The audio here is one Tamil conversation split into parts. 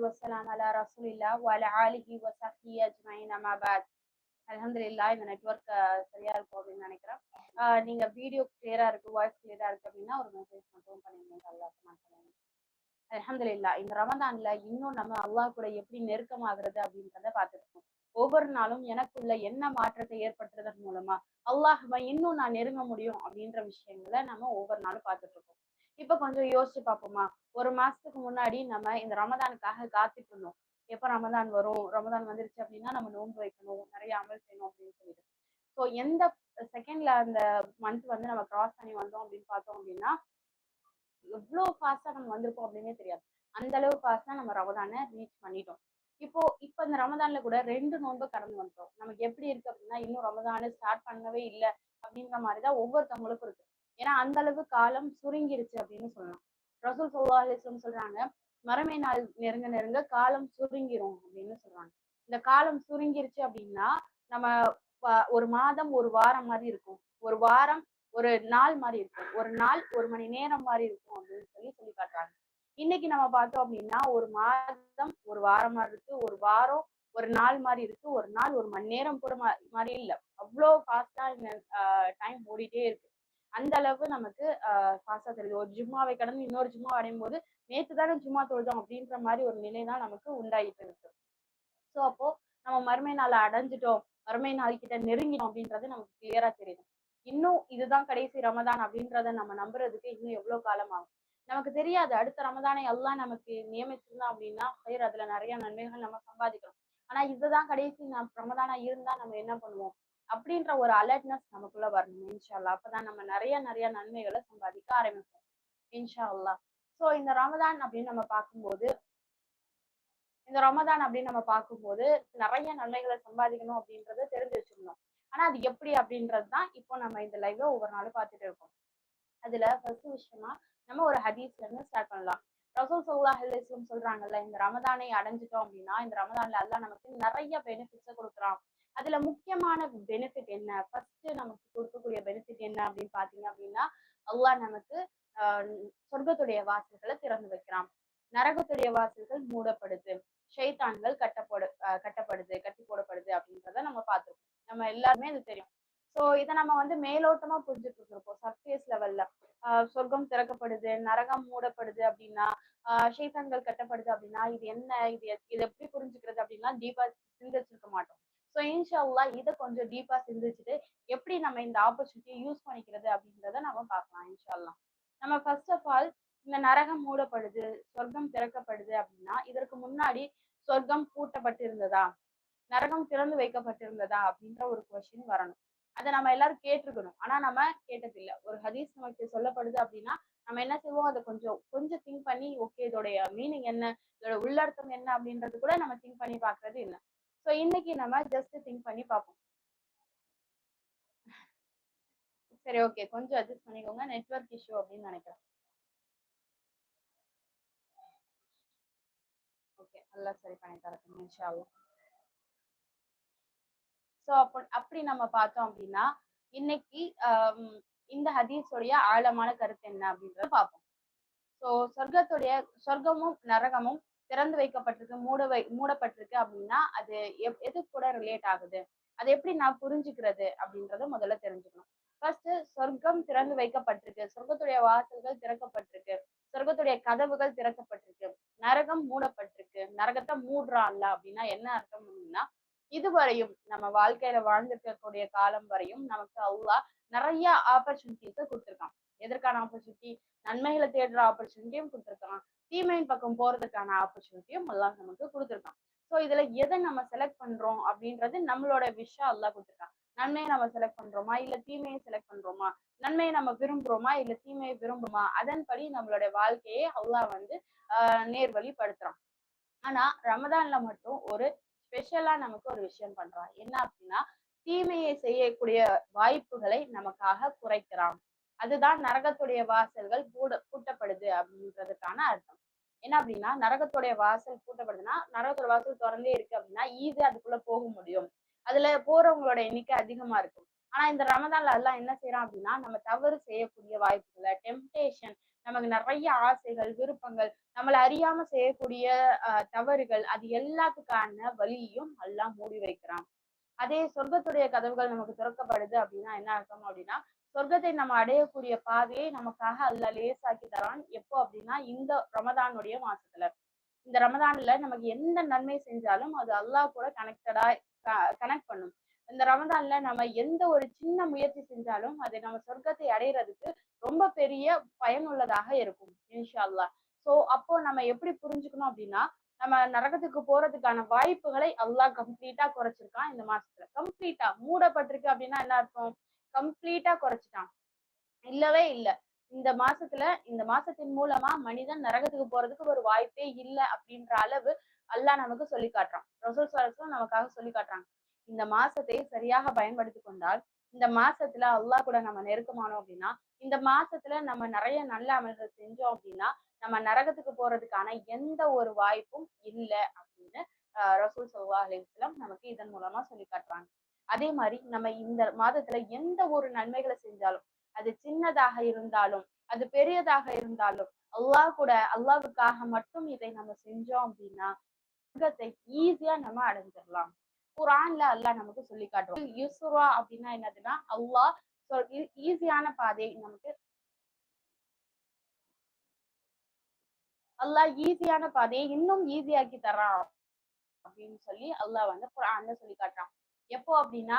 சலாத்து வசலாம் அலா ரசூலில்லா வல ஆலிஹி வசஹி அஜ்மைன் அமாபாத் அலமதுல்லா இந்த நெட்ஒர்க் சரியா இருக்கும் அப்படின்னு நினைக்கிறேன் நீங்க வீடியோ கிளியரா இருக்கு வாய்ஸ் கிளியரா இருக்கு அப்படின்னா ஒரு மெசேஜ் மட்டும் பண்ணிருந்தீங்க அல்லாஹ் அலமதுல்லா இந்த ரமதான்ல இன்னும் நம்ம அல்லாஹ் கூட எப்படி நெருக்கமாகிறது அப்படின்றத பார்த்துருக்கோம். ஒவ்வொரு நாளும் எனக்குள்ள என்ன மாற்றத்தை ஏற்படுத்துறதன் மூலமா அல்லாஹ் இன்னும் நான் நெருங்க முடியும் அப்படின்ற விஷயங்களை நம்ம ஒவ்வொரு நாளும் பார்த்துட்டு இருக்கோம். இப்ப கொஞ்சம் யோசிச்சு பார்ப்போமா ஒரு மாசத்துக்கு முன்னாடி நம்ம இந்த ரமதானுக்காக காத்துட்டு இருந்தோம். எப்ப ரமதான் வரும்? ரமதான் வந்துருச்சு அப்படின்னா நம்ம நோன்பு வைக்கணும். நிறைய அமல் செய்யணும் அப்படின்னு சொல்லிட்டு. ஸோ எந்த செகண்ட்ல அந்த மந்த் வந்து நம்ம கிராஸ் பண்ணி வந்தோம் அப்படின்னு பார்த்தோம் அப்படின்னா எவ்வளோ ஃபாஸ்டா நம்ம வந்திருக்கோம் அப்படின்னே தெரியாது. அந்த அளவு ஃபாஸ்டா நம்ம ரமதானை ரீச் பண்ணிட்டோம். இப்போ இப்போ இந்த ரமதான்ல கூட ரெண்டு நோன்பு கடந்து வந்துட்டோம். நமக்கு எப்படி இருக்கு அப்படின்னா இன்னும் ரமதானு ஸ்டார்ட் பண்ணவே இல்லை அப்படின்ற மாதிரிதான் ஒவ்வொருத்தவங்களுக்கும் இருக்கு. ஏன்னா அந்த அளவு காலம் சுருங்கிருச்சு அப்படின்னு சொல்லலாம். ரசூல் சொல்லா அலிஸ்லம் சொல்றாங்க மரமே நாள் நெருங்க நெருங்க காலம் சுருங்கிரும் அப்படின்னு சொல்றாங்க. இந்த காலம் சுருங்கிருச்சு அப்படின்னா நம்ம ஒரு மாதம் ஒரு வாரம் மாதிரி இருக்கும். ஒரு வாரம் ஒரு நாள் மாதிரி இருக்கும். ஒரு நாள் ஒரு மணி நேரம் மாதிரி இருக்கும் அப்படின்னு சொல்லி சொல்லி காட்டுறாங்க. இன்னைக்கு நம்ம பார்த்தோம் அப்படின்னா ஒரு மாதம் ஒரு வாரம் மாதிரி இருக்கு ஒரு வாரம் ஒரு நாள் மாதிரி இருக்கு ஒரு நாள் ஒரு மணி நேரம் கூட மாதிரி இல்லை. அவ்வளோ ஃபாஸ்டா இந்த டைம் ஓடிட்டே இருக்கு. அந்த அளவு நமக்கு ஃபாஸ்டா தெரியுது. ஒரு ஜும்மாவை கடந்து இன்னொரு ஜும்மா அடையும் போது நேற்று தானே ஜும்மா தொழுதோம் அப்படின்ற மாதிரி ஒரு நிலை தான் நமக்கு உண்டாயிட்டு இருக்கு. ஸோ அப்போ நம்ம மறுமை நாளை அடைஞ்சிட்டோம் மறுமை நாள் கிட்ட நெருங்கிடும் அப்படின்றது நமக்கு கிளியரா தெரியுது இன்னும் இதுதான் கடைசி ரமதான் அப்படின்றத நம்ம நம்புறதுக்கு இன்னும் எவ்வளவு காலம் ஆகும்? நமக்கு தெரியாது. அடுத்த ரமதானை எல்லாம் நமக்கு நியமிச்சிருந்தோம் அப்படின்னா ஹயர் அதுல நிறைய நன்மைகள் நம்ம சம்பாதிக்கலாம். ஆனா இதுதான் கடைசி நம் ரமதானா இருந்தா நம்ம என்ன பண்ணுவோம்? அப்படின்ற ஒரு அலர்ட்னஸ் நமக்குள்ள வரணும் இன்ஷால்லா அப்பதான் நம்ம நிறைய நிறைய நன்மைகளை சம்பாதிக்க ஆரம்பிப்போம் இன்ஷா அல்லா ஸோ இந்த ரமதான் அப்படின்னு நம்ம பார்க்கும்போது இந்த ரமதான் அப்படின்னு நம்ம பார்க்கும்போது நிறைய நன்மைகளை சம்பாதிக்கணும் அப்படின்றத தெரிஞ்சு வச்சிருந்தோம் ஆனா அது எப்படி அப்படின்றது தான் இப்போ நம்ம இந்த லைவ்ல ஒவ்வொரு நாளும் பார்த்துட்டு இருக்கோம். அதுல ஃபர்ஸ்ட் விஷயமா நம்ம ஒரு ஹதீஸ்ல இருந்து ஸ்டார்ட் பண்ணலாம். ரசூல் சல்லா அலிஸ்லம் சொல்றாங்கல்ல இந்த ரமதானை அடைஞ்சிட்டோம் அப்படின்னா இந்த ரமதான்ல எல்லாம் நமக்கு நிறைய பெனிஃபிட்ஸை கொடுக்குறான். அதுல முக்கியமான பெனிஃபிட் என்ன? ஃபர்ஸ்ட் நமக்கு கொடுக்கக்கூடிய பெனிஃபிட் என்ன அப்படின்னு பாத்தீங்க அப்படின்னா அல்லாஹ் நமக்கு சொர்க்கத்துடைய வாசல்களை திறந்து வைக்கிறான். நரகத்துடைய வாசல்கள் மூடப்படுது. ஷைத்தான்கள் கட்டப்படு கட்டப்படுது கட்டி போடப்படுது அப்படின்றத நம்ம பார்த்துருக்கோம். நம்ம எல்லாருமே அது தெரியும். ஸோ இதை நம்ம வந்து மேலோட்டமா புரிஞ்சுட்டு இருந்திருப்போம். சர்ஃபேஸ் லெவல்ல சொர்க்கம் திறக்கப்படுது நரகம் மூடப்படுது அப்படின்னா ஷைத்தான்கள் கட்டப்படுது அப்படின்னா இது என்ன இது இது எப்படி புரிஞ்சுக்கிறது அப்படின்னா தீபா சிந்திச்சிருக்க மாட்டோம். ஸோ இன்ஷால்லா இதை கொஞ்சம் டீப்பா சிந்திச்சுட்டு எப்படி நம்ம இந்த ஆப்பர்ச்சுனிட்டியை யூஸ் பண்ணிக்கிறது அப்படின்றத நம்ம பார்க்கலாம் இன்ஷால்லா நம்ம ஃபர்ஸ்ட் ஆஃப் ஆல் இந்த நரகம் மூடப்படுது சொர்க்கம் திறக்கப்படுது அப்படின்னா இதற்கு முன்னாடி சொர்க்கம் பூட்டப்பட்டு இருந்ததா நரகம் திறந்து வைக்கப்பட்டிருந்ததா? அப்படின்ற ஒரு கொஸ்டின் வரணும். அதை நம்ம எல்லாரும் கேட்டிருக்கணும். ஆனா நம்ம கேட்டதில்லை. ஒரு ஹதீஸ் நமக்கு சொல்லப்படுது அப்படின்னா நம்ம என்ன செய்வோம்? அதை கொஞ்சம் கொஞ்சம் திங்க் பண்ணி ஓகே இதோடைய மீனிங் என்ன? இதோட உள்ளர்த்தம் என்ன அப்படின்றது கூட நம்ம திங்க் பண்ணி பாக்குறது இல்லை. ஸோ இன்னைக்கு நம்ம ஜஸ்ட் திங்க் பண்ணி பார்ப்போம். சரி ஓகே கொஞ்சம் அட்ஜஸ்ட் பண்ணிக்கோங்க. நெட்ஒர்க் இஷ்யூ அப்படின்னு நினைக்கிறேன். ஓகே நல்லா சரி பண்ணி தரேன். இன்ஷால்லா ஸோ அப்போ அப்படி நம்ம பார்த்தோம் அப்படின்னா இன்னைக்கு இந்த ஹதீஸோடைய ஆழமான கருத்து என்ன அப்படின்றத பார்ப்போம். ஸோ சொர்க்கத்துடைய சொர்க்கமும் நரகமும் திறந்து வைக்கப்பட்டிருக்கு மூட வை மூடப்பட்டிருக்கு அப்படின்னா அது எது கூட ரிலேட் ஆகுது? அது எப்படி நான் புரிஞ்சுக்கிறது அப்படின்றத முதல்ல தெரிஞ்சுக்கணும். ஃபர்ஸ்ட் சொர்க்கம் திறந்து வைக்கப்பட்டிருக்கு சொர்க்கத்துடைய வாசல்கள் திறக்கப்பட்டிருக்கு சொர்க்கத்துடைய கதவுகள் திறக்கப்பட்டிருக்கு நரகம் மூடப்பட்டிருக்கு நரகத்தை மூடுறான்ல அப்படின்னா என்ன அர்த்தம் அப்படின்னா இதுவரையும் நம்ம வாழ்க்கையில வாழ்ந்துருக்கக்கூடிய காலம் வரையும் நமக்கு அவ்வளா நிறைய ஆப்பர்ச்சுனிட்டிஸை கொடுத்துருக்கான். எதற்கான ஆப்பர்ச்சுனிட்டி நன்மைகளை தேடுற ஆப்பர்ச்சுனிட்டியும் கொடுத்துருக்கான். தீமையின் பக்கம் போறதுக்கான ஆப்பர்ச்சுனிட்டியும் எல்லாம் நமக்கு கொடுத்துருக்கான். ஸோ இதுல எதை நம்ம செலக்ட் பண்றோம் அப்படின்றது நம்மளோட விஷயம் அல்லாஹ் கொடுத்துருக்கான். நன்மையை நம்ம செலக்ட் பண்றோமா? இல்ல தீமையை செலக்ட் பண்றோமா? நன்மையை நம்ம விரும்புறோமா? இல்ல தீமையை விரும்புமா? அதன்படி நம்மளோட வாழ்க்கையை அல்லாஹ் வந்து ஆஹ் நேர்வழிப்படுத்துறான். ஆனா ரமதான்ல மட்டும் ஒரு ஸ்பெஷலா நமக்கு ஒரு விஷயம் பண்றான். என்ன அப்படின்னா தீமையை செய்யக்கூடிய வாய்ப்புகளை நமக்காக குறைக்கிறான். அதுதான் நரகத்துடைய வாசல்கள் பூட பூட்டப்படுது அப்படின்றதுக்கான அர்த்தம். என்ன அப்படின்னா நரகத்துடைய வாசல் பூட்டப்படுதுன்னா நரகத்தோட வாசல் திறந்தே இருக்கு அப்படின்னா ஈஸி அதுக்குள்ள போக முடியும். அதுல போறவங்களோட எண்ணிக்கை அதிகமா இருக்கும். ஆனா இந்த ரமதான்ல எல்லாம் என்ன செய்யறான் அப்படின்னா நம்ம தவறு செய்யக்கூடிய வாய்ப்புகளை டெம்டேஷன் நமக்கு நிறைய ஆசைகள் விருப்பங்கள் நம்மளை அறியாம செய்யக்கூடிய தவறுகள் அது எல்லாத்துக்கான வழியையும் எல்லாம் மூடி வைக்கிறான். அதே சொர்க்கத்துடைய கதவுகள் நமக்கு திறக்கப்படுது அப்படின்னா என்ன அர்த்தம் அப்படின்னா சொர்க்கத்தை நம்ம அடையக்கூடிய பாதையை நமக்காக அல்ல லேசாக்கி தரான். எப்போ அப்படின்னா இந்த ரமதானுடைய மாசத்துல. இந்த ரமதான்ல நமக்கு எந்த நன்மை செஞ்சாலும் அது அல்லாஹ் கூட கனெக்டடா கனெக்ட் பண்ணும். இந்த ரமதான்ல நம்ம எந்த ஒரு சின்ன முயற்சி செஞ்சாலும் அது நம்ம சொர்க்கத்தை அடையிறதுக்கு ரொம்ப பெரிய பயனுள்ளதாக இருக்கும் இன்ஷா அல்லா சோ அப்போ நம்ம எப்படி புரிஞ்சுக்கணும் அப்படின்னா நம்ம நரகத்துக்கு போறதுக்கான வாய்ப்புகளை அல்லாஹ் கம்ப்ளீட்டா குறைச்சிருக்கான் இந்த மாசத்துல. கம்ப்ளீட்டா மூடப்பட்டிருக்கு அப்படின்னா என்ன அர்த்தம்? கம்ப்ளீட்டா குறைச்சிட்டான். இல்லவே இல்லை. இந்த மாசத்துல இந்த மாசத்தின் மூலமா மனிதன் நரகத்துக்கு போறதுக்கு ஒரு வாய்ப்பே இல்லை அப்படின்ற அளவு அல்லாஹ் நமக்கு சொல்லி காட்டுறான். ரசூல் நமக்காக சொல்லி காட்டுறாங்க. இந்த மாசத்தை சரியாக பயன்படுத்தி கொண்டால் இந்த மாசத்துல அல்லாஹ் கூட நம்ம நெருக்கமானோம் அப்படின்னா இந்த மாசத்துல நம்ம நிறைய நல்ல அமல்கள் செஞ்சோம் அப்படின்னா நம்ம நரகத்துக்கு போறதுக்கான எந்த ஒரு வாய்ப்பும் இல்லை அப்படின்னு ரசூல் சல்லா அலிஸ்லாம் நமக்கு இதன் மூலமா சொல்லி காட்டுறாங்க. அதே மாதிரி நம்ம இந்த மாதத்துல எந்த ஒரு நன்மைகளை செஞ்சாலும் அது சின்னதாக இருந்தாலும் அது பெரியதாக இருந்தாலும் அல்லாஹ் கூட அல்லாவுக்காக மட்டும் இதை நம்ம செஞ்சோம் அப்படின்னா உலகத்தை ஈஸியா நம்ம அடைஞ்சிடலாம் குரான்ல அல்லாஹ் நமக்கு சொல்லி காட்டுவோம் யூசுரா அப்படின்னா என்னதுன்னா அல்லாஹ் ஈஸியான பாதை நமக்கு அல்லாஹ் ஈஸியான பாதையை இன்னும் ஈஸியாக்கி தரான் அப்படின்னு சொல்லி அல்லாஹ் வந்து குரான்ல சொல்லி காட்டுறான். எப்போ அப்படின்னா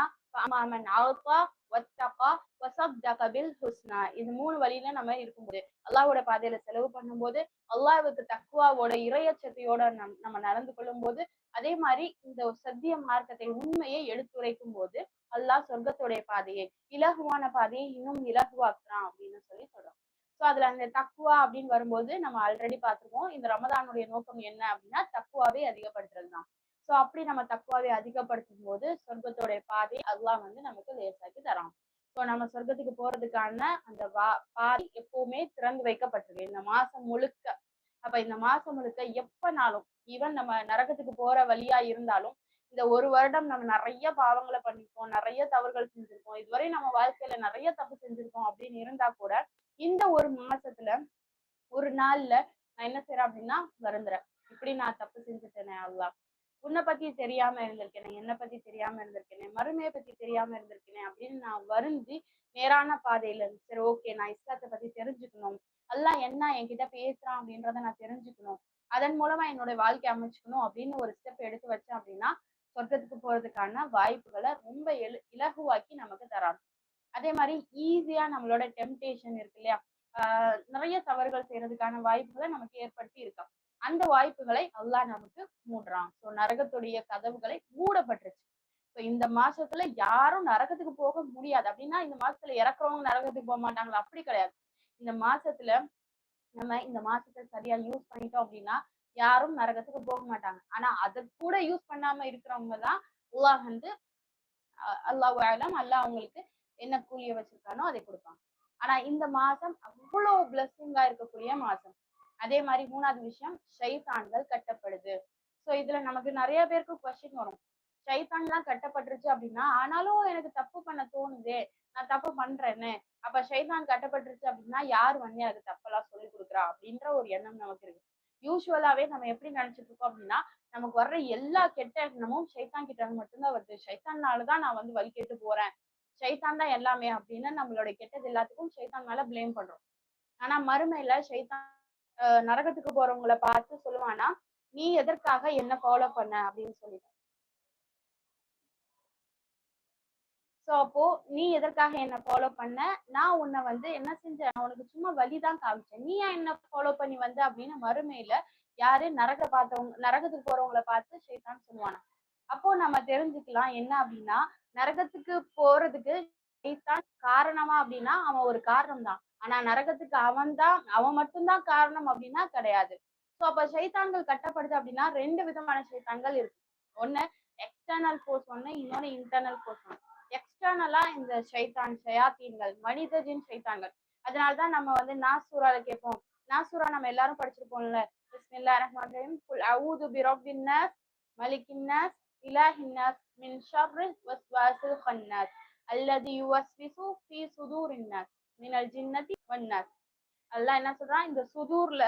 இது மூணு வழியில நம்ம இருக்கும்போது அல்லாவோட பாதையில செலவு பண்ணும்போது அல்லாவுக்கு தக்குவாவோட இறையச்சத்தையோட நம் நம்ம நடந்து கொள்ளும் போது அதே மாதிரி இந்த சத்திய மார்க்கத்தை உண்மையை எடுத்துரைக்கும் போது அல்லாஹ் சொர்க்கத்துடைய பாதையை இலகுவான பாதையை இன்னும் இலகுவாக்குறான் அப்படின்னு சொல்லி சொல்றோம். ஸோ அதுல அந்த தக்குவா அப்படின்னு வரும்போது நம்ம ஆல்ரெடி பார்த்துருக்கோம். இந்த ரமதானுடைய நோக்கம் என்ன அப்படின்னா தக்குவாவே அதிகப்படுத்துறது தான் ஸோ அப்படி நம்ம தக்குவாவை அதிகப்படுத்தும் போது சொர்க்கத்தோடைய பாதை அதெல்லாம் வந்து நமக்கு லேசாக்கி தரான். ஸோ நம்ம சொர்க்கத்துக்கு போறதுக்கான அந்த வா பாதை எப்பவுமே திறந்து வைக்கப்பட்டிருக்கு. இந்த மாசம் முழுக்க. அப்ப இந்த மாசம் முழுக்க எப்பனாலும் ஈவன் நம்ம நரகத்துக்கு போற வழியா இருந்தாலும் இந்த ஒரு வருடம் நம்ம நிறைய பாவங்களை பண்ணிருக்கோம் நிறைய தவறுகள் செஞ்சிருக்கோம் இதுவரை நம்ம வாழ்க்கையில நிறைய தப்பு செஞ்சிருக்கோம் அப்படின்னு இருந்தா கூட இந்த ஒரு மாசத்துல ஒரு நாள்ல நான் என்ன செய்யறேன் அப்படின்னா வருந்துறேன். இப்படி நான் தப்பு செஞ்சுட்டேனே அல்லா உன்னை பத்தி தெரியாம இருந்திருக்கேனே என்னை பத்தி தெரியாம இருந்திருக்கேனே மறுமையை பத்தி தெரியாம இருந்திருக்கேனே அப்படின்னு நான் வருந்தி நேரான பாதையில இருந்து சரி ஓகே நான் இஸ்லாத்தை பத்தி தெரிஞ்சுக்கணும். எல்லாம் என்ன என்கிட்ட பேசுறான் அப்படின்றத நான் தெரிஞ்சுக்கணும். அதன் மூலமா என்னோட வாழ்க்கை அமைச்சுக்கணும் அப்படின்னு ஒரு ஸ்டெப் எடுத்து வச்சேன் அப்படின்னா சொர்க்கத்துக்கு போறதுக்கான வாய்ப்புகளை ரொம்ப எழு இலகுவாக்கி நமக்கு தராங்க. அதே மாதிரி ஈஸியா நம்மளோட டெம்டேஷன் இருக்கு இல்லையா? ஆஹ் நிறைய தவறுகள் செய்யறதுக்கான வாய்ப்புகளை நமக்கு ஏற்படுத்தி இருக்கான் அந்த வாய்ப்புகளை அல்லாஹ் நமக்கு மூடுறான். ஸோ நரகத்துடைய கதவுகளை மூடப்பட்டுருச்சு. ஸோ இந்த மாசத்துல யாரும் நரகத்துக்கு போக முடியாது. அப்படின்னா இந்த மாசத்துல இறக்குறவங்க நரகத்துக்கு போக மாட்டாங்களா? அப்படி கிடையாது. இந்த மாசத்துல நம்ம இந்த மாசத்தை சரியா யூஸ் பண்ணிட்டோம் அப்படின்னா யாரும் நரகத்துக்கு போக மாட்டாங்க. ஆனா அதை கூட யூஸ் பண்ணாம இருக்கிறவங்க தான் அல்லாஹ் வந்து அல்லாஹ் ஆலம் அல்லாஹ் அவங்களுக்கு என்ன கூலிய வச்சிருக்கானோ அதை கொடுப்பாங்க. ஆனா இந்த மாசம் அவ்வளவு பிளஸ்ஸிங்கா இருக்கக்கூடிய மாசம். அதே மாதிரி மூணாவது விஷயம் ஷைத்தான்கள் கட்டப்படுது. ஸோ இதுல நமக்கு நிறைய பேருக்கு கொஸ்டின் வரும். ஷைத்தான்லாம் கட்டப்பட்டுருச்சு அப்படின்னா ஆனாலும் எனக்கு தப்பு பண்ண தோணுதே நான் தப்பு பண்றேன்னு. அப்ப ஷைதான் கட்டப்பட்டுருச்சு அப்படின்னா யார் வந்து அது தப்பெல்லாம் சொல்லி கொடுக்குறா அப்படின்ற ஒரு எண்ணம் நமக்கு இருக்கு. யூஸ்வலாவே நம்ம எப்படி நினைச்சிட்டு இருக்கோம் அப்படின்னா நமக்கு வர்ற எல்லா கெட்ட எண்ணமும் ஷைத்தான் கிட்ட மட்டும்தான் வருது. ஷைத்தான்னாலதான் நான் வந்து வழி கேட்டு போறேன். ஷைத்தான் தான் எல்லாமே அப்படின்னு நம்மளோட கெட்டது எல்லாத்துக்கும் ஷைத்தான் மேல பிளேம் பண்றோம். ஆனா மறுமையில ஷைத்தான் நரகத்துக்கு போறவங்கள பார்த்து சொல்லுவானா நீ எதற்காக என்ன ஃபாலோ பண்ண? அப்படின்னு சொல்லிட்டு. ஸோ அப்போ நீ எதற்காக என்ன ஃபாலோ பண்ண? நான் உன்னை வந்து என்ன செஞ்சேன்? உனக்கு சும்மா வழிதான் காமிச்சேன். நீ ஏன் என்ன ஃபாலோ பண்ணி வந்த? அப்படின்னு மறுமையில யாரு நரக பார்த்தவங்க நரகத்துக்கு போறவங்கள பார்த்து ஷைத்தான் சொல்லுவானா. அப்போ நம்ம தெரிஞ்சுக்கலாம் என்ன அப்படின்னா நரகத்துக்கு போறதுக்கு ஷைத்தான் காரணமா அப்படின்னா அவன் ஒரு காரணம் தான் ஆனா நரகத்துக்கு அவன் தான் அவன் மட்டும்தான் காரணம் அப்படின்னா கிடையாது. ஸோ அப்ப சைத்தான்கள் கட்டப்படுது அப்படின்னா ரெண்டு விதமான சைத்தான்கள் இருக்கு. ஒண்ணு எக்ஸ்டர்னல் ஃபோர்ஸ் ஒண்ணு இன்னொன்னு இன்டர்னல் ஃபோர்ஸ் ஒண்ணு எக்ஸ்டர்னலா இந்த ஷைத்தான் சயாத்தீன்கள் மனிதஜின் ஷைத்தான்கள் அதனாலதான் நம்ம வந்து நாசூரால கேட்போம். நாசூரா நம்ம எல்லாரும் படிச்சிருப்போம்ல. பிஸ்மில்லா ரஹ்மான் ரஹீம். குல் அஊது பிரப்பின் நாஸ் மலிக்கின் நாஸ் இலாஹின் நாஸ் மின் ஷர்ரி வஸ்வாசில் ஹன்னாஸ். அல்லது யுவஸ்விசு ஃபீ சுதூர் நாஸ் மினல் ஜின்னதி வன்னாஸ் அல்லாஹ் என்ன சொல்றான்? இந்த சுதூர்ல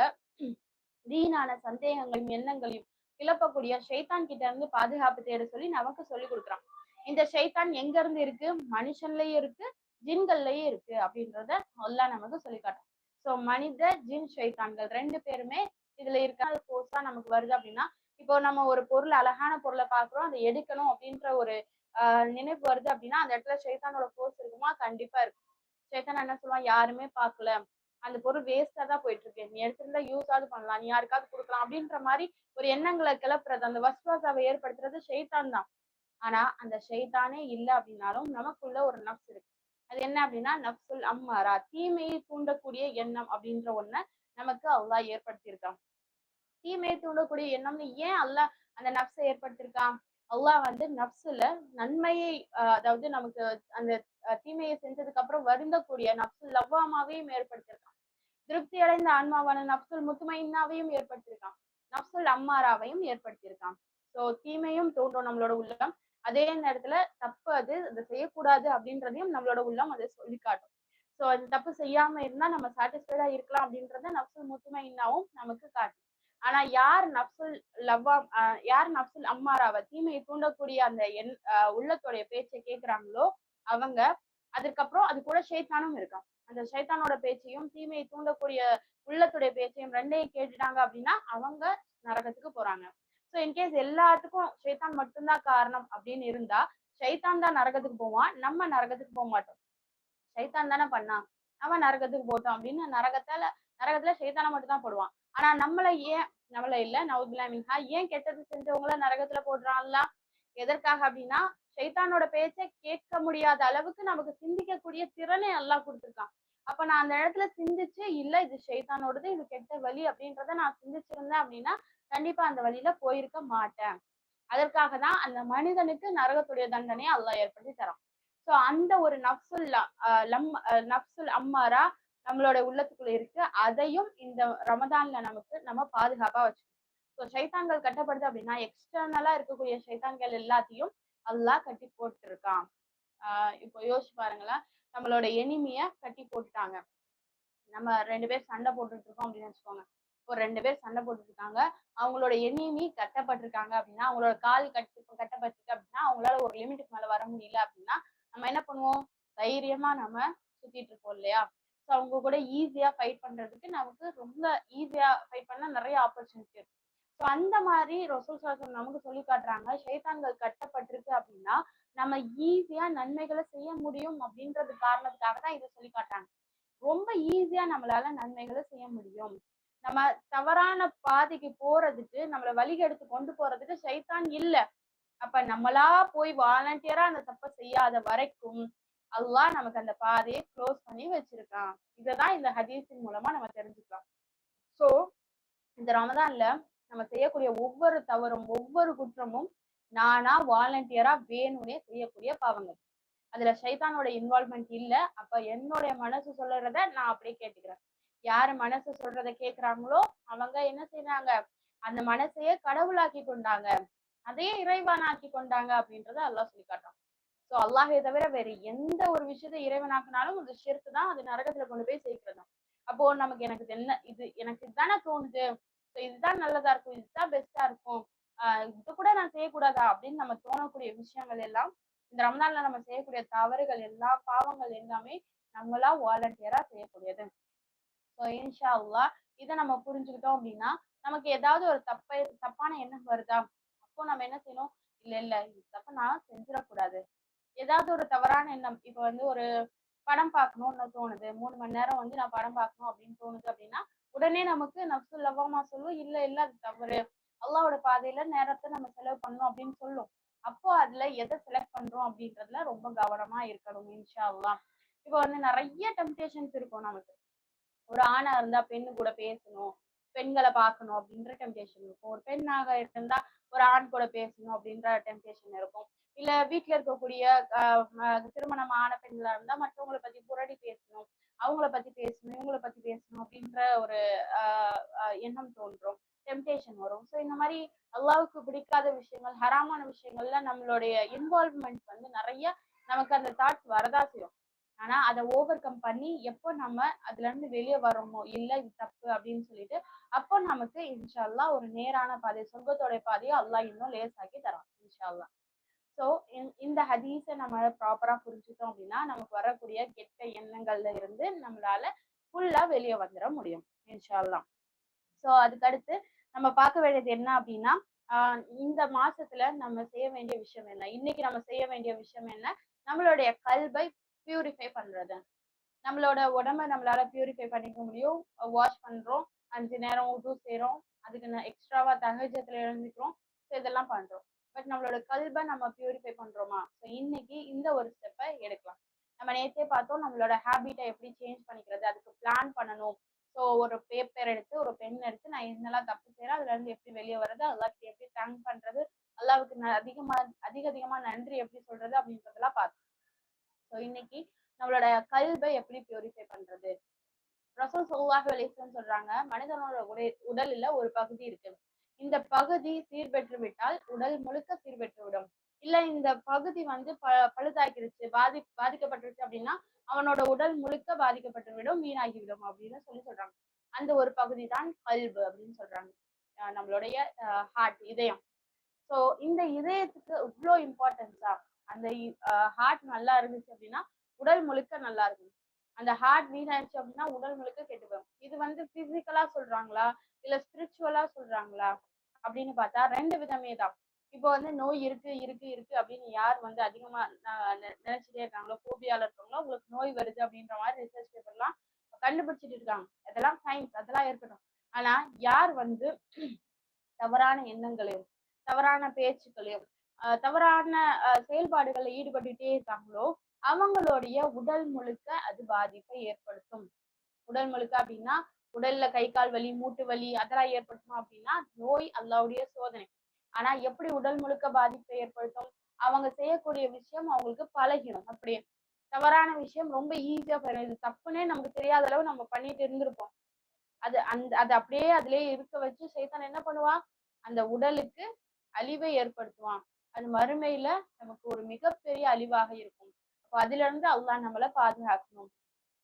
தீனான சந்தேகங்களையும் எண்ணங்களையும் கிளப்பக்கூடிய ஷைத்தான் கிட்ட இருந்து பாதுகாப்பு தேட சொல்லி நமக்கு சொல்லி கொடுக்குறான். இந்த ஷைத்தான் எங்க இருந்து இருக்கு? மனுஷன்லயும் இருக்கு ஜின்கள்லயும் இருக்கு அப்படின்றத அல்லா நமக்கு சொல்லி காட்டும் சோ மனித ஜின் ஷைத்தான்கள் ரெண்டு பேருமே இதுல இருக்க ஃபோர்ஸா நமக்கு வருது அப்படின்னா இப்போ நம்ம ஒரு பொருள் அழகான பொருளை பாக்குறோம் அதை எடுக்கணும் அப்படின்ற ஒரு ஆஹ் நினைப்பு வருது அப்படின்னா அந்த இடத்துல சைத்தானோட ஃபோர்ஸ் இருக்குமா? கண்டிப்பா இருக்கும். சைத்தான் என்ன சொல்லுவான்? யாருமே பார்க்கல. அந்த பொருள் வேஸ்டா தான் போயிட்டு இருக்கு நீ எடுத்துருந்தா யூஸ் ஆகுது பண்ணலாம். நீ யாருக்காவது கொடுக்கலாம். அப்படின்ற மாதிரி ஒரு எண்ணங்களை கிளப்புறது அந்த வசுவாசாவை ஏற்படுத்துறது ஷைத்தான் தான். ஆனா அந்த ஷைத்தானே இல்லை அப்படின்னாலும் நமக்குள்ள ஒரு நப்ஸ் இருக்கு. அது என்ன அப்படின்னா நப்சுல் அம்மாரா தீமையை தூண்டக்கூடிய எண்ணம் அப்படின்ற ஒண்ண நமக்கு அல்லா ஏற்படுத்தியிருக்கான். தீமையை தூண்டக்கூடிய எண்ணம்னு ஏன் அல்ல அந்த நப்சை ஏற்படுத்தியிருக்கான்? அல்லாஹ் வந்து நப்சுல நன்மையை அதாவது நமக்கு அந்த தீமையை செஞ்சதுக்கு அப்புறம் வருந்தக்கூடிய நப்சுல் லவ்வாமாவையும் ஏற்படுத்தியிருக்கான் திருப்தி அடைந்த ஆன்மாவான நப்சுல் முத்துமையின்னாவையும் ஏற்படுத்தியிருக்கான் நப்சுல் அம்மாராவையும் ஏற்படுத்தியிருக்கான் ஸோ தீமையும் தோன்றும் நம்மளோட உள்ளம். அதே நேரத்துல தப்பு அது அதை செய்யக்கூடாது அப்படின்றதையும் நம்மளோட உள்ளம் அதை சொல்லி காட்டும். ஸோ அது தப்பு செய்யாம இருந்தா நம்ம சாட்டிஸ்ஃபைடா இருக்கலாம் அப்படின்றத நப்சுல் முத்துமையின்னாவும் நமக்கு காட்டும். ஆனா யார் நப்சுல் லவ்வா யார் நப்சுல் அம்மாராவை தீமையை தூண்டக்கூடிய அந்த எண் ஆஹ் உள்ளத்தோடைய பேச்சை கேட்கிறாங்களோ அவங்க அதுக்கப்புறம் அது கூட ஷைத்தானும் இருக்கான். அந்த ஷைத்தானோட பேச்சையும் தீமையை தூண்டக்கூடிய உள்ளத்துடைய பேச்சையும் ரெண்டையும் கேட்டுட்டாங்க அப்படின்னா அவங்க நரகத்துக்கு போறாங்க. ஸோ இன்கேஸ் எல்லாத்துக்கும் ஷைத்தான் மட்டும்தான் காரணம் அப்படின்னு இருந்தா ஷைத்தான் தான் நரகத்துக்கு போவான் நம்ம நரகத்துக்கு போக மாட்டோம். ஷைத்தான் தானே பண்ணான் நம்ம நரகத்துக்கு போட்டோம் அப்படின்னு நரகத்தால நரகத்துல ஷைத்தானை மட்டும் தான் போடுவான். ஆனா நம்மளை ஏன் நம்மள இல்ல நவுதுல்லா மின்ஹா ஏன் கெட்டது செஞ்சவங்கள நரகத்துல போடுறான்ல எதற்காக அப்படின்னா சைத்தானோட பேச்சை கேட்க முடியாத அளவுக்கு நமக்கு சிந்திக்கக்கூடிய திறனை எல்லாம் கொடுத்துருக்கான். அப்ப நான் அந்த இடத்துல சிந்திச்சு இல்ல இது சைத்தானோடது இது கெட்ட வழி அப்படின்றத நான் சிந்திச்சிருந்தேன் அப்படின்னா கண்டிப்பா அந்த வழியில போயிருக்க மாட்டேன். அதற்காக தான் அந்த மனிதனுக்கு நரகத்துடைய தண்டனையை அல்லாஹ் ஏற்படுத்தி தரான். சோ அந்த ஒரு நப்சுல் லம் நப்சுல் அம்மாரா நம்மளோட உள்ளத்துக்குள்ள இருக்கு. அதையும் இந்த ரமதான்ல நமக்கு நம்ம பாதுகாப்பா வச்சுக்கணும். ஸோ சைத்தான்கள் கட்டப்படுது அப்படின்னா எக்ஸ்டர்னலா இருக்கக்கூடிய சைத்தான்கள் எல்லாத்தையும் அல்லாஹ் கட்டி போட்டிருக்கான். ஆஹ் இப்போ யோசிச்சு பாருங்களேன். நம்மளோட எனிமிய கட்டி போட்டுட்டாங்க. நம்ம ரெண்டு பேர் சண்டை போட்டுட்டு இருக்கோம் அப்படின்னு வச்சுக்கோங்க. ஒரு ரெண்டு பேர் சண்டை போட்டுருக்காங்க இருக்காங்க. அவங்களோட எனிமி கட்டப்பட்டிருக்காங்க அப்படின்னா அவங்களோட கால் கட்டி கட்டப்பட்டிருக்கு அப்படின்னா அவங்களால ஒரு லிமிட்டுக்கு மேல வர முடியல அப்படின்னா நம்ம என்ன பண்ணுவோம்? தைரியமா நம்ம சுத்திட்டு இருப்போம் இல்லையா? ஸோ அவங்க கூட ஈஸியா ஃபைட் பண்றதுக்கு நமக்கு ரொம்ப ஈஸியா ஃபைட் பண்ண நிறைய ஆப்பர்ச்சுனிட்டி இருக்கு. ஸோ அந்த மாதிரி ரசூல் சாசம் நமக்கு சொல்லி காட்டுறாங்க ஷைத்தான்கள் கட்டப்பட்டிருக்கு அப்படின்னா நம்ம ஈஸியா நன்மைகளை செய்ய முடியும் அப்படின்றது காரணத்துக்காக தான் இதை சொல்லி காட்டுறாங்க. ரொம்ப ஈஸியா நம்மளால நன்மைகளை செய்ய முடியும். நம்ம தவறான பாதைக்கு போறதுக்கு நம்மளை வழிகெடுத்து கொண்டு போறதுக்கு சைத்தான் இல்லை. அப்ப நம்மளா போய் வாலண்டியரா அந்த தப்பை செய்யாத வரைக்கும் அல்லாஹ் நமக்கு அந்த பாதையை க்ளோஸ் பண்ணி வச்சிருக்கான். இதைதான் இந்த ஹதீஸின் மூலமா நம்ம தெரிஞ்சுக்கலாம். சோ இந்த ரமதான்ல நம்ம செய்யக்கூடிய ஒவ்வொரு தவறும் ஒவ்வொரு குற்றமும் நானா வாலண்டியரா வேணும்னே செய்யக்கூடிய பாவங்கள். அதுல சைத்தானோட இன்வால்மெண்ட் இல்ல. அப்ப என்னுடைய மனசு சொல்றத நான் அப்படியே கேட்டுக்கிறேன். யாரு மனசு சொல்றத கேக்குறாங்களோ அவங்க என்ன செய்யறாங்க அந்த மனசையே கடவுளாக்கி கொண்டாங்க. அதையே இறைவானாக்கி கொண்டாங்க அப்படின்றத எல்லாம் சொல்லி காட்டுறான். சோ அல்லாஹை தவிர வேற எந்த ஒரு விஷயத்த இறைவனாக்குனாலும் அது ஷிர்க்கு தான் அது நரகத்துல கொண்டு போய் சேர்க்கிறது தான் அப்போ நமக்கு எனக்கு என்ன இது எனக்கு இதுதானே தோணுது. ஸோ இதுதான் நல்லதா இருக்கும் இதுதான் பெஸ்டா இருக்கும். ஆஹ் இது கூட நான் செய்யக்கூடாதா? அப்படின்னு நம்ம தோணக்கூடிய விஷயங்கள் எல்லாம் இந்த ரமதான்ல நம்ம செய்யக்கூடிய தவறுகள் எல்லா பாவங்கள் எல்லாமே நம்மளா வாலண்டியரா செய்யக்கூடியது. ஸோ இன்ஷா அல்லாஹ் இதை நம்ம புரிஞ்சுக்கிட்டோம் அப்படின்னா நமக்கு ஏதாவது ஒரு தப்ப தப்பான எண்ணம் வருதா? அப்போ நம்ம என்ன செய்யணும்? இல்ல இல்ல இது தப்ப நான் செஞ்சிடக்கூடாது. ஏதாவது ஒரு தவறான எண்ணம். இப்போ வந்து ஒரு படம் பார்க்கணும்னு தோணுது. மூணு மணி நேரம் வந்து நான் படம் பார்க்கணும் அப்படின்னு தோணுது அப்படின்னா உடனே நமக்கு நப்சு லவ்வாமா சொல்லும். இல்ல இல்ல அது தவறு. அல்லாவோட பாதையில நேரத்தை நம்ம செலவு பண்ணணும் அப்படின்னு சொல்லும். அப்போ அதுல எதை செலக்ட் பண்றோம் அப்படின்றதுல ரொம்ப கவனமா இருக்கணும் இன்ஷா அல்லாஹ் இப்போ வந்து நிறைய டெம்டேஷன்ஸ் இருக்கும் நமக்கு. ஒரு ஆணா இருந்தா பெண்ணு கூட பேசணும். பெண்களை பார்க்கணும் அப்படின்ற டெம்டேஷன் இருக்கும். ஒரு பெண்ணாக இருந்தா ஒரு ஆண் கூட பேசணும் அப்படின்ற டெம்டேஷன் இருக்கும். இல்ல வீட்டுல இருக்கக்கூடிய திருமணம் ஆன பெண்களா இருந்தா மற்றவங்கள பத்தி புரடி பேசணும். அவங்கள பத்தி பேசணும் இவங்கள பத்தி பேசணும் அப்படின்ற ஒரு எண்ணம் தோன்றும். டெம்டேஷன் வரும். ஸோ இந்த மாதிரி அல்லாவுக்கு பிடிக்காத விஷயங்கள் ஹராமான விஷயங்கள்ல நம்மளுடைய இன்வால்வ்மெண்ட் வந்து நிறைய நமக்கு அந்த தாட்ஸ் வரதா செய்யும். ஆனா அதை ஓவர் கம் பண்ணி எப்போ நம்ம அதுல இருந்து வெளியே வரோமோ இல்ல இது தப்பு அப்படின்னு சொல்லிட்டு அப்போ நமக்கு இன்ஷால்லா ஒரு நேரான பாதை சொர்க்கத்தோட பாதையை அல்லா இன்னும் லேசாக்கி தரான் இன்ஷால்லா ஸோ இந்த ஹதீஸை நம்ம ப்ராப்பரா புரிஞ்சுட்டோம் அப்படின்னா நமக்கு வரக்கூடிய கெட்ட எண்ணங்கள்ல இருந்து நம்மளால ஃபுல்லா வெளியே வந்துட முடியும் இன்ஷால்லாம் ஸோ அதுக்கடுத்து நம்ம பார்க்க வேண்டியது என்ன அப்படின்னா இந்த மாசத்துல நம்ம செய்ய வேண்டிய விஷயம் என்ன? இன்னைக்கு நம்ம செய்ய வேண்டிய விஷயம் என்ன? நம்மளுடைய கல்வை பியூரிஃபை பண்றது. நம்மளோட உடம்ப நம்மளால பியூரிஃபை பண்ணிக்க முடியும். வாஷ் பண்றோம் அஞ்சு நேரம் உது செய்றோம் அதுக்கு நான் எக்ஸ்ட்ராவா தகஜத்துல எழுந்துக்கிறோம். ஸோ இதெல்லாம் பண்றோம். பட் நம்மளோட கல்வை நம்ம பியூரிஃபை பண்றோமா? ஸோ இன்னைக்கு இந்த ஒரு ஸ்டெப்பை எடுக்கலாம். நம்ம நேற்றே பார்த்தோம் நம்மளோட ஹேபிட்டை எப்படி சேஞ்ச் பண்ணிக்கிறது அதுக்கு பிளான் பண்ணணும். ஸோ ஒரு பேப்பர் எடுத்து ஒரு பென் எடுத்து நான் என்னெல்லாம் தப்பு செய்யறேன் அதுல இருந்து எப்படி வெளியே வர்றது அல்லாவுக்கு எப்படி தேங்க் பண்றது அல்லாவுக்கு ந- அதிகமா அதிக அதிகமா நன்றி எப்படி சொல்றது அப்படின்றதெல்லாம் பார்த்தோம். ஸோ இன்னைக்கு நம்மளோட கல்வை எப்படி பியூரிஃபை பண்றது? ரசூல் சொல்லாஹ் அலிஸ்லம் சொல்றாங்க மனிதனோட உடை உடலில் ஒரு பகுதி இருக்கு. இந்த பகுதி சீர்பெற்றுவிட்டால் உடல் முழுக்க சீர்பெற்றுவிடும். இல்ல இந்த பகுதி வந்து ப பழுதாக்கிருச்சு பாதி பாதிக்கப்பட்டுருச்சு அப்படின்னா அவனோட உடல் முழுக்க பாதிக்கப்பட்டு விடும் வீணாகிவிடும் அப்படின்னு சொல்லி சொல்றாங்க. அந்த ஒரு பகுதி தான் கல்பு அப்படின்னு சொல்றாங்க. அஹ் நம்மளுடைய ஹார்ட் இதயம். ஸோ இந்த இதயத்துக்கு இவ்வளோ இம்பார்ட்டன்ஸா அந்த ஹார்ட் நல்லா இருந்துச்சு அப்படின்னா உடல் முழுக்க நல்லா இருக்கும். அந்த ஹார்ட் வீணாயிடுச்சு அப்படின்னா உடல் முழுக்க கெட்டு போகும் இது வந்து பிசிக்கலா சொல்றாங்களா? இல்ல ஸ்பிரிச்சுவலா சொல்றாங்களா? அப்படின்னு பார்த்தா ரெண்டு விதமே தான். இப்போ வந்து நோய் இருக்கு இருக்கு இருக்கு அப்படின்னு யார் வந்து அதிகமா நினைச்சிட்டே இருக்காங்களோ போபியால இருக்காங்களோ உங்களுக்கு நோய் வருது அப்படின்ற மாதிரி ரிசர்ச் பேப்பர்லாம் கண்டுபிடிச்சிட்டு இருக்காங்க. அதெல்லாம் சயின்ஸ் அதெல்லாம் இருக்கட்டும். ஆனா யார் வந்து தவறான எண்ணங்களையும் தவறான பேச்சுக்களையும் தவறான செயல்பாடுகளில் ஈடுபட்டுட்டே இருக்காங்களோ அவங்களுடைய உடல் முழுக்க அது பாதிப்பை ஏற்படுத்தும். உடல் முழுக்க அப்படின்னா உடல்ல கை கால் வலி மூட்டு வலி அதெல்லாம் ஏற்படுத்துமா அப்படின்னா நோய் அல்லாவுடைய சோதனை. ஆனா எப்படி உடல் முழுக்க பாதிப்பை ஏற்படுத்தும்? அவங்க செய்யக்கூடிய விஷயம் அவங்களுக்கு பழகிடும் அப்படியே தவறான விஷயம் ரொம்ப ஈஸியா போயிடும் இது தப்புன்னே நமக்கு தெரியாத அளவு நம்ம பண்ணிட்டு இருந்திருப்போம். அது அந்த அது அப்படியே அதுலயே இருக்க வச்சு சைத்தான் என்ன பண்ணுவான்? அந்த உடலுக்கு அழிவை ஏற்படுத்துவான். அது மறுமையில நமக்கு ஒரு மிகப்பெரிய அழிவாக இருக்கும். அப்போ அதுல இருந்து அல்லாஹ் நம்மள பாதுகாக்கணும்.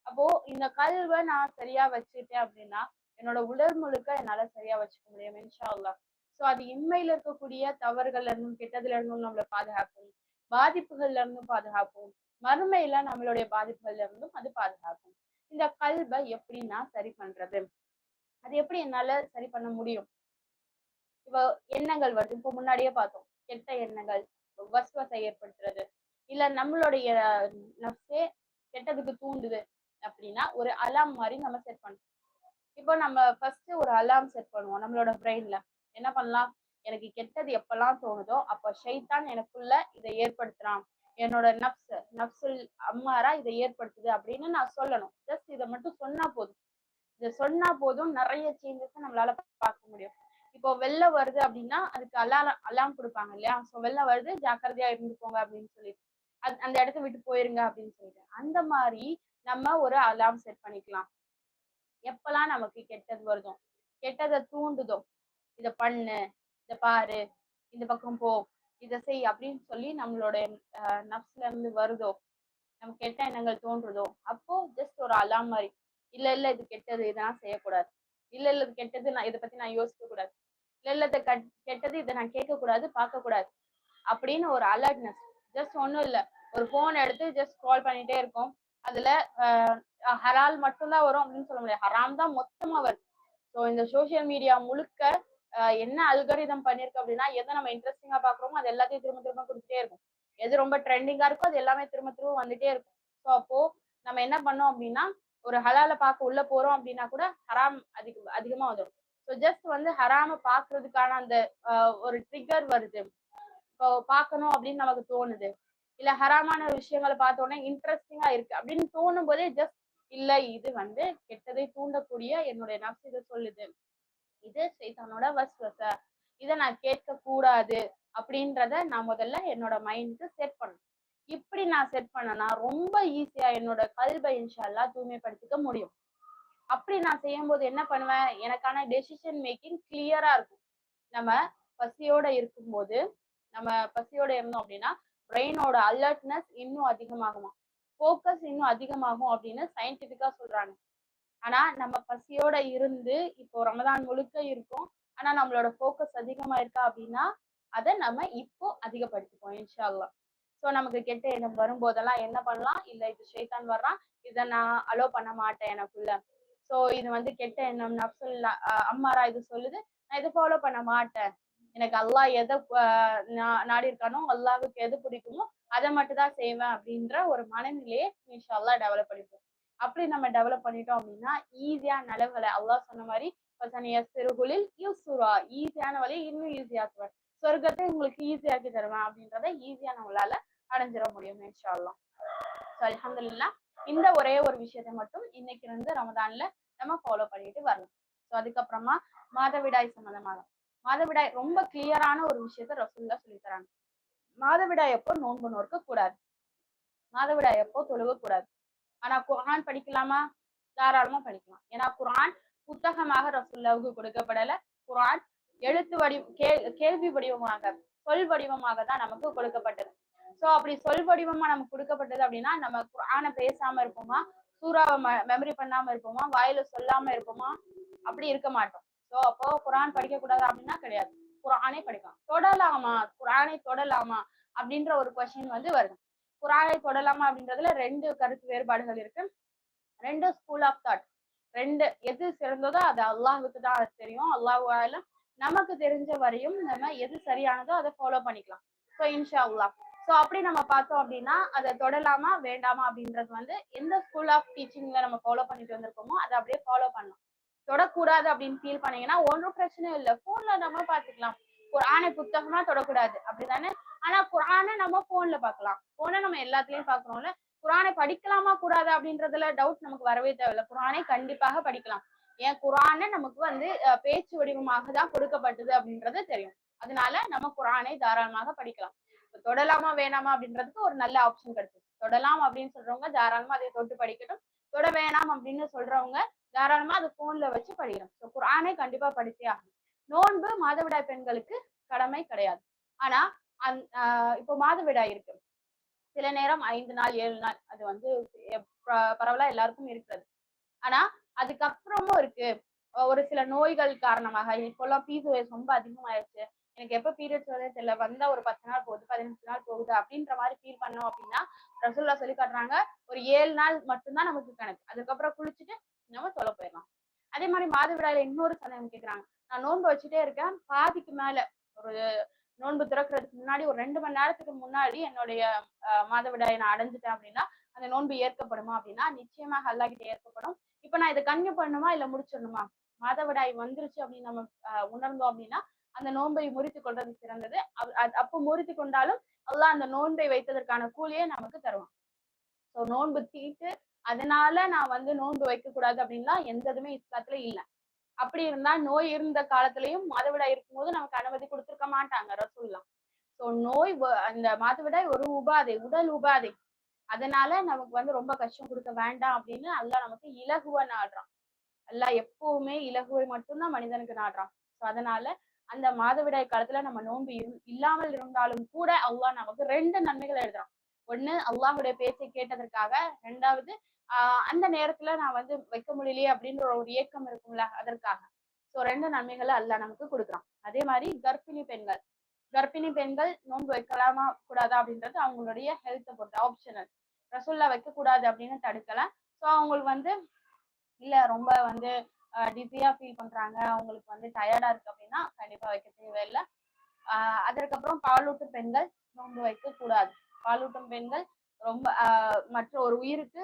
அப்போ இந்த கல்வை நான் சரியா வச்சுட்டேன் அப்படின்னா என்னோட உடல் முழுக்க என்னால சரியா வச்சுக்க முடியும் இன்ஷா அல்லாஹ் ஸோ அது இன்மையில இருக்கக்கூடிய தவறுகள்ல இருந்தும் கெட்டதுல இருந்தும் நம்மளை பாதுகாக்கும். பாதிப்புகள்ல இருந்தும் பாதுகாக்கும். மறுமையில நம்மளுடைய பாதிப்புகள்ல இருந்தும் அது பாதுகாக்கும். இந்த கல்வை எப்படி நான் சரி பண்றது? அது எப்படி என்னால சரி பண்ண முடியும்? இப்போ எண்ணங்கள் வருது. இப்போ முன்னாடியே பார்த்தோம். கெட்ட எண்ணங்கள் வஸ்வசை ஏற்படுத்துறது. இல்ல நம்மளுடைய நப்சே கெட்டதுக்கு தூண்டுது. அப்படின்னா ஒரு அலாம் மாதிரி நம்ம செட் பண்ணணும். இப்போ நம்ம ஃபர்ஸ்ட் ஒரு அலாம் செட் பண்ணுவோம் நம்மளோட பிரெயின்ல என்ன பண்ணலாம்? எனக்கு கெட்டது எப்பெல்லாம் தோணுதோ அப்போ ஷைத்தான் எனக்குள்ள இதை ஏற்படுத்துறான். என்னோட நப்ஸ் நப்சுல் அம்மாரா இதை ஏற்படுத்துது அப்படின்னு நான் சொல்லணும். ஜஸ்ட் இதை மட்டும் சொன்னா போதும். இதை சொன்னா போதும் நிறைய சேஞ்சஸ் நம்மளால பார்க்க முடியும். இப்போ வெளில வருது அப்படின்னா அதுக்கு அலாம் அலாம் கொடுப்பாங்க இல்லையா? ஸோ வெளில வருது ஜாக்கிரதையா இருந்துக்கோங்க அப்படின்னு சொல்லிட்டு. அது அந்த இடத்த விட்டு போயிருங்க அப்படின்னு சொல்லிட்டு. அந்த மாதிரி நம்ம ஒரு அலாம் செட் பண்ணிக்கலாம். எப்பெல்லாம் நமக்கு கெட்டது வருதோ கெட்டதை தூண்டுதோ இதை பண்ணு இதை பாரு இந்த பக்கம் போ இதை செய் அப்படின்னு சொல்லி நம்மளோட நப்ஸ்ல இருந்து வருதோ நம்ம கெட்ட எண்ணங்கள் தோன்றுதோ அப்போ ஜஸ்ட் ஒரு அலாம் மாதிரி இல்ல இல்ல இது கெட்டது இதெல்லாம் செய்யக்கூடாது. இல்ல இல்ல இது கெட்டது நான் இதை பத்தி நான் யோசிக்க கூடாது இல்ல இல்ல இதை கெட்டது இதை நான் கேட்க கூடாது பார்க்க கூடாது அப்படின்னு ஒரு அலர்ட்னஸ் ஜஸ்ட் ஒன்றும் இல்லை. ஒரு ஃபோன் எடுத்து ஜஸ்ட் கால் பண்ணிட்டே இருக்கோம். அதுல ஹரால் ஹலால் மட்டும்தான் வரும் அப்படின்னு சொல்ல முடியாது. ஹராம் தான் மொத்தமா வருது ஸோ இந்த சோஷியல் மீடியா முழுக்க என்ன அல்கரிதம் பண்ணிருக்கு அப்படின்னா எதை நம்ம இன்ட்ரெஸ்டிங்கா பாக்குறோமோ அது எல்லாத்தையும் திரும்ப திரும்ப கொடுத்துட்டே இருக்கும். எது ரொம்ப ட்ரெண்டிங்கா இருக்கோ அது எல்லாமே திரும்ப திரும்ப வந்துட்டே இருக்கும். ஸோ அப்போ நம்ம என்ன பண்ணோம் அப்படின்னா ஒரு ஹலால பார்க்க உள்ள போறோம் அப்படின்னா கூட ஹராம் அதிக அதிகமா வந்துடும் ஸோ ஜஸ்ட் வந்து ஹராம பாக்குறதுக்கான அந்த ஒரு ட்ரிகர் வருது. இப்போ பார்க்கணும் அப்படின்னு நமக்கு தோணுது. இல்ல ஹராமான விஷயங்களை பார்த்த உடனே இன்ட்ரெஸ்டிங்கா இருக்கு. அப்படின்னு தோணும் போதே ஜஸ்ட் இல்ல இது வந்து கெட்டதை தூண்டக்கூடிய என்னுடைய நப்சு இதை சொல்லுது. இது சைத்தானோட வஸ்வச இதை நான் கேட்க கூடாது அப்படின்றத நான் முதல்ல என்னோட மைண்டுக்கு செட் பண்ணணும். இப்படி நான் செட் பண்ணனா ரொம்ப ஈஸியா என்னோட கல்வை இன்ஷால்லா தூய்மைப்படுத்திக்க முடியும். அப்படி நான் செய்யும்போது என்ன பண்ணுவேன்? எனக்கான டெசிஷன் மேக்கிங் கிளியரா இருக்கும். நம்ம பசியோட இருக்கும்போது நம்ம பசியோட இருந்தோம் அப்படின்னா பிரெயினோட அலர்ட்னஸ் இன்னும் அதிகமாகுமா ஃபோக்கஸ் இன்னும் அதிகமாகும் அப்படின்னு சயின்டிஃபிக்காக சொல்றாங்க. ஆனா நம்ம பசியோட இருந்து இப்போ ரமதான் முழுக்க இருக்கும். ஆனா நம்மளோட ஃபோக்கஸ் அதிகமா இருக்கா அப்படின்னா அதை நம்ம இப்போ அதிகப்படுத்திப்போம் இன்ஷா ஸோ நமக்கு கெட்ட எண்ணம் வரும்போதெல்லாம் என்ன பண்ணலாம்? இல்லை இது ஷைத்தான் வர்றான் இதை நான் அலோ பண்ண மாட்டேன் எனக்குள்ள. ஸோ இது வந்து கெட்ட எண்ணம் நப்சல் அம்மாரா இது சொல்லுது நான் இதை ஃபாலோ பண்ண மாட்டேன். எனக்கு அல்லா எதை நாடி இருக்கானோ அல்லாவுக்கு எது பிடிக்குமோ அதை மட்டும் தான் செய்வேன் அப்படின்ற ஒரு மனநிலையை இன்ஷால்லா டெவலப் பண்ணிப்போம். அப்படி நம்ம டெவலப் பண்ணிட்டோம் அப்படின்னா ஈஸியா நலவுகளை அல்லாஹ் சொன்ன மாதிரி பசனிய சிறுகுலில் யூசுரா ஈஸியான வழியை இன்னும் ஈஸியாக்குவேன் சொர்க்கத்தை உங்களுக்கு ஈஸியாக்கி தருவேன் அப்படின்றத ஈஸியா நம்மளால அடைஞ்சிட முடியும் இன்ஷால்லாம் ஸோ இந்த ஒரே ஒரு விஷயத்தை மட்டும் இன்னைக்கு இருந்து ரமதான்ல நம்ம ஃபாலோ பண்ணிட்டு வரலாம். ஸோ அதுக்கப்புறமா மாதவிடாய் சம்மந்தமாக மாதவிடாய் ரொம்ப கிளியரான ஒரு விஷயத்த ரசூல்லா சொல்லி தராங்க. மாதவிடாய் எப்போ நோன்பு நோக்க கூடாது. மாதவிடாய் எப்போ தொழுக கூடாது. ஆனா குரான் படிக்கலாமா? தாராளமா படிக்கலாம். ஏன்னா குரான் புத்தகமாக ரசூல்லாவுக்கு கொடுக்கப்படல. குரான் எழுத்து வடி கேள் கேள்வி வடிவமாக சொல் வடிவமாக தான் நமக்கு கொடுக்கப்பட்டது. சோ அப்படி சொல் வடிவமா நமக்கு கொடுக்கப்பட்டது அப்படின்னா நம்ம குரானை பேசாம இருப்போமா? சூறாவை மெமரி பண்ணாம இருப்போமா? வாயில சொல்லாம இருப்போமா? அப்படி இருக்க மாட்டோம். ஸோ அப்போ குரான் படிக்க கூடாது அப்படின்னா கிடையாது. குரானே படிக்கலாம். தொடலாமா? குரானை தொடலாமா? அப்படின்ற ஒரு கொஸ்டின் வந்து வருது. குரானை தொடலாமா அப்படின்றதுல ரெண்டு கருத்து வேறுபாடுகள் இருக்கு. ரெண்டு ஸ்கூல் ஆஃப் தாட் ரெண்டு எது சிறந்ததோ அது அல்லாஹுக்கு தான் அது தெரியும். அல்லாஹ் நமக்கு தெரிஞ்ச வரையும் நம்ம எது சரியானதோ அதை ஃபாலோ பண்ணிக்கலாம். ஸோ இன்ஷா அல்லா ஸோ அப்படி நம்ம பார்த்தோம் அப்படின்னா அதை தொடலாமா வேண்டாமா அப்படின்றது வந்து எந்த ஸ்கூல் ஆஃப் டீச்சிங்ல நம்ம ஃபாலோ பண்ணிட்டு வந்திருக்கோமோ அதை அப்படியே ஃபாலோ பண்ணலாம். தொடக்கூடாது அப்படின்னு ஃபீல் பண்ணீங்கன்னா ஒன்றும் பிரச்சனை இல்லை. போன்ல நம்ம பார்த்துக்கலாம். குரானை புத்தகமா தொடக்கூடாது. அப்படிதானே ஆனா குரானை நம்ம போன்ல பார்க்கலாம். போனை நம்ம எல்லாத்துலயும் பாக்குறோம்ல குரானை படிக்கலாமா கூடாது அப்படின்றதுல டவுட் நமக்கு வரவே தேவையில்ல. குரானை கண்டிப்பாக படிக்கலாம். ஏன்? குரானை நமக்கு வந்து பேச்சு வடிவமாக தான் கொடுக்கப்பட்டது அப்படின்றது தெரியும். அதனால நம்ம குரானை தாராளமாக படிக்கலாம். தொடலாமா வேணாமா அப்படின்றதுக்கு ஒரு நல்ல ஆப்ஷன் கிடைச்சது தொடலாம் அப்படின்னு சொல்றவங்க தாராளமா அதை தொட்டு படிக்கட்டும். தொட வேணாம் அப்படின்னு சொல்றவங்க தாராளமா அது போன்ல வச்சு படிக்கிறோம் ஸோ குரானை கண்டிப்பா படித்தே ஆகணும். நோன்பு மாதவிடாய் பெண்களுக்கு கடமை கிடையாது. ஆனா அந் ஆஹ் இப்போ மாதவிடாய் இருக்கு. சில நேரம் ஐந்து நாள் ஏழு நாள் அது வந்து பரவலா எல்லாருக்கும் இருக்கிறது. ஆனா அதுக்கப்புறமும் இருக்கு. ஒரு சில நோய்கள் காரணமாக இப்போல்லாம் பிசிஓஎஸ் ரொம்ப அதிகமாயிருச்சு. எனக்கு எப்ப பீரியட்ஸ் வருதே தெரியல. வந்தா ஒரு பத்து நாள் போகுது பதினஞ்சு நாள் போகுது அப்படின்ற மாதிரி ஃபீல் பண்ணோம் அப்படின்னா ரசோல்லா சொல்லி காட்டுறாங்க ஒரு ஏழு நாள் மட்டும்தான் நமக்கு கணக்கு. அதுக்கப்புறம் குளிச்சுட்டு நம்ம சொல்ல போயிடலாம். அதே மாதிரி மாதவிடாயில இன்னொரு சந்தேகம் கேக்குறாங்க. நான் நோன்பு வச்சுட்டே இருக்கேன். பாதிக்கு மேல ஒரு நோன்பு திறக்கிறதுக்கு முன்னாடி ஒரு ரெண்டு மணி நேரத்துக்கு முன்னாடி என்னுடைய அஹ், மாதவிடாயை நான் அடைஞ்சிட்டேன் அப்படின்னா அந்த நோன்பு ஏற்கப்படுமா அப்படின்னா நிச்சயமாக அல்லாஹ்கிட்ட ஏற்கப்படும் இப்ப நான் இதை கன்னியூ பண்ணணுமா இல்ல முடிச்சிடணுமா? மாதவிடாய் வந்துருச்சு அப்படின்னு நம்ம அஹ், உணர்ந்தோம் அப்படின்னா அந்த நோன்பை முறித்து கொள்றது சிறந்தது. அது- அப்போ முறித்து கொண்டாலும் அல்லாஹ் அந்த நோன்பை வைத்ததற்கான கூலியை நமக்கு தருவான். ஸோ நோன்பு தீட்டு அதனால நான் வந்து நோன்பு வைக்க கூடாது அப்படின்லாம் எந்த இதுவுமே இஸ்லாத்துல இல்ல. அப்படி இருந்தா நோய் இருந்த காலத்திலயும் மாதவிடாய் இருக்கும்போது நமக்கு அனுமதி கொடுத்திருக்க மாட்டாங்க ரசூல்லாம் ஸோ நோய் அந்த மாதவிடாய் ஒரு உபாதை உடல் உபாதை. அதனால நமக்கு வந்து ரொம்ப கஷ்டம் கொடுக்க வேண்டாம் அப்படின்னு எல்லாம் நமக்கு இலகுவ நாடுறான். எல்லாம் எப்பவுமே இலகுவை மட்டும்தான் மனிதனுக்கு நாடுறான். ஸோ அதனால அந்த மாதவிடாய் காலத்துல நம்ம நோன்பு இரு இல்லாமல் இருந்தாலும் கூட அல்லாஹ் நமக்கு ரெண்டு நன்மைகளை எழுதுறான். ஒண்ணு அல்லாஹுடைய பேச்சை கேட்டதற்காக. ரெண்டாவது ஆஹ் அந்த நேரத்துல நான் வந்து வைக்க முடியலையே அப்படின்ற ஒரு ஏக்கம் இருக்கும்ல அதற்காக. ஸோ ரெண்டு நன்மைகளை அல்ல நமக்கு கொடுக்குறான். அதே மாதிரி கர்ப்பிணி பெண்கள். கர்ப்பிணி பெண்கள் நோன்பு வைக்கலாமா கூடாதா அப்படின்றது அவங்களுடைய ஹெல்த்தை பொறுத்து ஆப்ஷனல் ரசோல்லா வைக்க கூடாது அப்படின்னு தடுக்கல. ஸோ அவங்களுக்கு வந்து இல்லை ரொம்ப வந்து டிஸியா ஃபீல் பண்றாங்க. அவங்களுக்கு வந்து டயர்டா இருக்கு அப்படின்னா கண்டிப்பா வைக்க தேவையில்லை. அதற்கப்புறம் பாலூட்டும் பெண்கள் நோன்பு வைக்க கூடாது பாலூட்டும் பெண்கள் ரொம்ப மற்ற ஒரு உயிருக்கு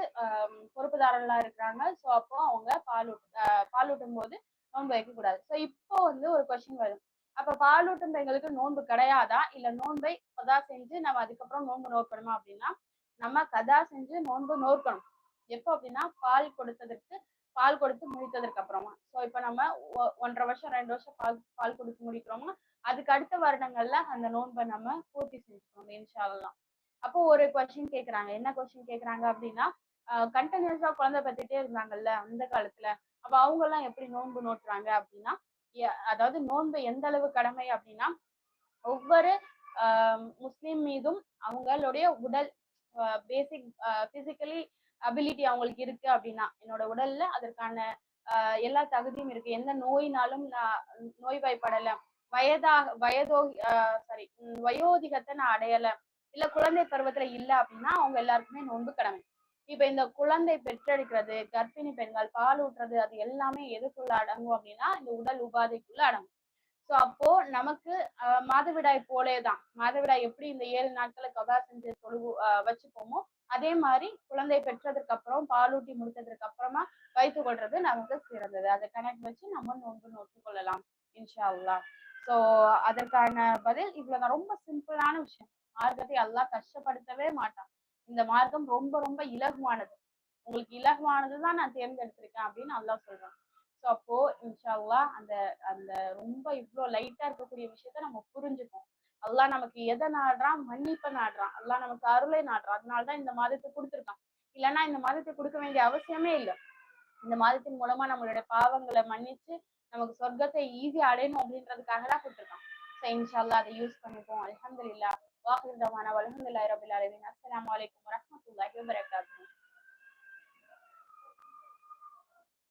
பொறுப்புதாரர்களா இருக்கிறாங்க. ஸோ அப்போ அவங்க பாலூட்டு பாலூட்டும் போது நோன்பு வைக்க கூடாது ஸோ இப்போ வந்து ஒரு கொஸ்டின் வரும் அப்ப பாலூட்டும் பெண்களுக்கு நோன்பு கிடையாதா? இல்ல நோன்பை கதா செஞ்சு நம்ம அதுக்கப்புறம் நோன்பு நோக்கணுமா அப்படின்னா நம்ம கதா செஞ்சு நோன்பு நோக்கணும். எப்போ அப்படின்னா பால் கொடுத்ததற்கு பால் கொடுத்து முடித்ததற்கு அப்புறமா. ஸோ இப்போ நம்ம ஒ- ஒன்றரை வருஷம் ரெண்டு வருஷம் பால் பால் கொடுத்து முடிக்கிறோமா அதுக்கு அடுத்த வருடங்கள்ல அந்த நோன்பை நம்ம பூர்த்தி செஞ்சுக்கணும் இன்ஷால்லாம் அப்போ ஒரு கொஸ்டின் கேக்குறாங்க. என்ன கொஸ்டின் கேக்குறாங்க அப்படின்னா கண்டினியூஸா குழந்தை பத்திட்டே இருந்தாங்கல்ல அந்த காலத்துல. அப்ப அவங்க எல்லாம் எப்படி நோன்பு நோட்டுறாங்க அப்படின்னா அதாவது நோன்பு எந்த அளவு கடமை அப்படின்னா ஒவ்வொரு ஆஹ் மீதும் அவங்களுடைய உடல் பேசிக் பிசிக்கலி அபிலிட்டி அவங்களுக்கு இருக்கு அப்படின்னா என்னோட உடல்ல அதற்கான எல்லா தகுதியும் இருக்கு. எந்த நோயினாலும் நான் நோய்வாய்ப்படல. வயதாக வயதோ சாரி வயோதிகத்தை நான் அடையல. இல்ல குழந்தை பருவத்துல இல்ல அப்படின்னா அவங்க எல்லாருக்குமே நோன்பு கடமை இப்ப இந்த குழந்தை பெற்றெடுக்கிறது கர்ப்பிணி பெண்கள் பால் ஊட்டுறது அது எல்லாமே எதுக்குள்ள அடங்கும் அப்படின்னா இந்த உடல் உபாதைக்குள்ள அடங்கும். சோ அப்போ நமக்கு மாதவிடாய் போலேதான். மாதவிடாய் எப்படி இந்த ஏழு நாட்களை கபா செஞ்சு தொழுவு வச்சுப்போமோ அதே மாதிரி குழந்தை பெற்றதற்கு அப்புறம் பாலூட்டி முடித்ததற்கு அப்புறமா வைத்து கொள்றது நமக்கு சிறந்தது. அதை கணக்கு வச்சு நம்ம நோன்பு நோக்கி கொள்ளலாம் இன்ஷா அல்லாஹ். சோ அதற்கான பதில் இவ்வளவுதான். ரொம்ப சிம்பிளான விஷயம். மார்க்கத்தை எல்லாம் கஷ்டப்படுத்தவே மாட்டான். இந்த மார்க்கம் ரொம்ப ரொம்ப இலகுவானது. உங்களுக்கு இலகுவானது தான் நான் தேர்ந்தெடுத்திருக்கேன் அப்படின்னு அல்லாஹ் சொல்றான். ஸோ அப்போ இன்ஷால்லா அந்த அந்த ரொம்ப இவ்வளோ லைட்டா இருக்கக்கூடிய விஷயத்த நம்ம புரிஞ்சுப்போம். அல்லாஹ் நமக்கு எதை நாடுறான்? மன்னிப்பை நாடுறான். அல்லாஹ் நமக்கு அருளை நாடுறான். அதனாலதான் இந்த மாதத்தை கொடுத்துருக்கான். இல்லைன்னா இந்த மாதத்தை கொடுக்க வேண்டிய அவசியமே இல்லை. இந்த மாதத்தின் மூலமா நம்மளுடைய பாவங்களை மன்னிச்சு நமக்கு சொர்க்கத்தை ஈஸியா அடையணும் அப்படின்றதுக்காக தான் கொடுத்துருக்கான். ஸோ இன்ஷால்லா அதை யூஸ் பண்ணிப்போம். அல்ஹம்துலில்லாஹ். வாஹிர் தவானா வல்ஹம்துலில்லாஹி ரபில் ஆலமீன் அஸ்ஸலாமு அலைக்கும் வரஹ்மத்துல்லாஹி வபரகாத்துஹு